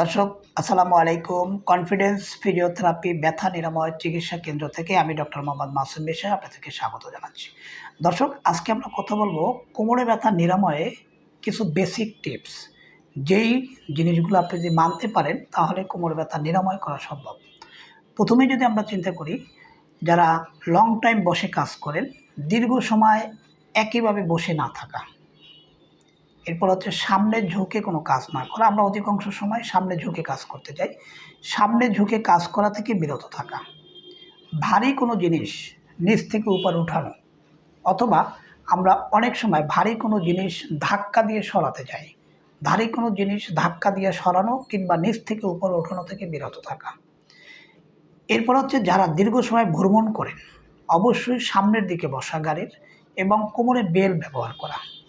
দর্শক, আসসালামু আলাইকুম। কনফিডেন্স ফিজিওথেরাপি ব্যথা নিরাময় চিকিৎসা কেন্দ্র থেকে আমি ডক্টর মোহাম্মদ মাসুম বিশা আপনাদেরকে স্বাগত জানাচ্ছি। দর্শক, আজকে আমরা কথা বলব কোমরে ব্যথা নিরাময়ে কিছু বেসিক টিপস যেই জিনিসগুলো আপনি যদি মানতে পারেন, তাহলে কোমরে ব্যথা নিরাময় করা সম্ভব। প্রথমে যদি আমরা চিন্তা করি, যারা লং টাইম বসে কাজ করেন, দীর্ঘ সময় একইভাবে বসে না থাকা। এরপর হচ্ছে সামনে ঝুঁকে কোনো কাজ না করা। আমরা অধিকাংশ সময় সামনে ঝুঁকে কাজ করতে চাই সামনে ঝুঁকে কাজ করা থেকে বিরত থাকা। ভারী কোনো জিনিস নিচ থেকে উপর উঠানো। অথবা আমরা অনেক সময় ভারী কোনো জিনিস ধাক্কা দিয়ে সরাতে যাই। ভারী কোনো জিনিস ধাক্কা দিয়ে সরানো কিংবা নিচ থেকে উপর ওঠানো থেকে বিরত থাকা। এরপর হচ্ছে যারা দীর্ঘ সময় ভ্রমণ করেন, অবশ্যই সামনের দিকে বসা গাড়ির এবং কোমরে বেল ব্যবহার করা।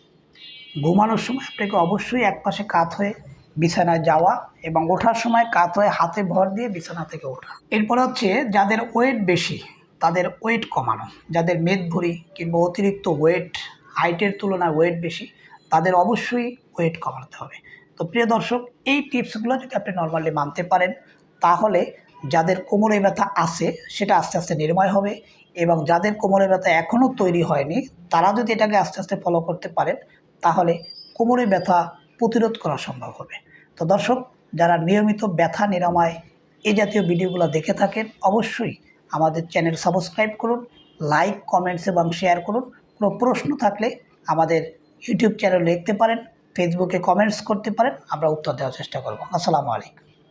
ঘুমানোর সময় আপনাকে অবশ্যই একপাশে কাত হয়ে বিছানায় যাওয়া এবং ওঠার সময় কাত হয়ে হাতে ভর দিয়ে বিছানা থেকে ওঠা। এরপর হচ্ছে যাদের ওয়েট বেশি, তাদের ওয়েট কমানো। যাদের মেদ ভরি কিংবা অতিরিক্ত ওয়েট, হাইটের তুলনায় ওয়েট বেশি, তাদের অবশ্যই ওয়েট কমাতে হবে। তো প্রিয় দর্শক, এই টিপসগুলো যদি আপনি নর্মালি মানতে পারেন, তাহলে যাদের কোমরে ব্যথা আছে, সেটা আস্তে আস্তে নির্ময় হবে এবং যাদের কোমরে ব্যথা এখনও তৈরি হয়নি, তারা যদি এটাকে আস্তে আস্তে ফলো করতে পারেন তাহলে কোমরে ব্যথা প্রতিরোধ করা সম্ভব হবে। তো দর্শক, যারা নিয়মিত ব্যথা নিরাময় এ জাতীয় ভিডিওগুলো দেখে থাকেন, অবশ্যই আমাদের চ্যানেল সাবস্ক্রাইব করুন, লাইক কমেন্টস এবং শেয়ার করুন। কোনো প্রশ্ন থাকলে আমাদের ইউটিউব চ্যানেল লিখতে পারেন ফেসবুকে কমেন্টস করতে পারেন, আমরা উত্তর দেওয়ার চেষ্টা করব। আসসালামু আলাইকুম।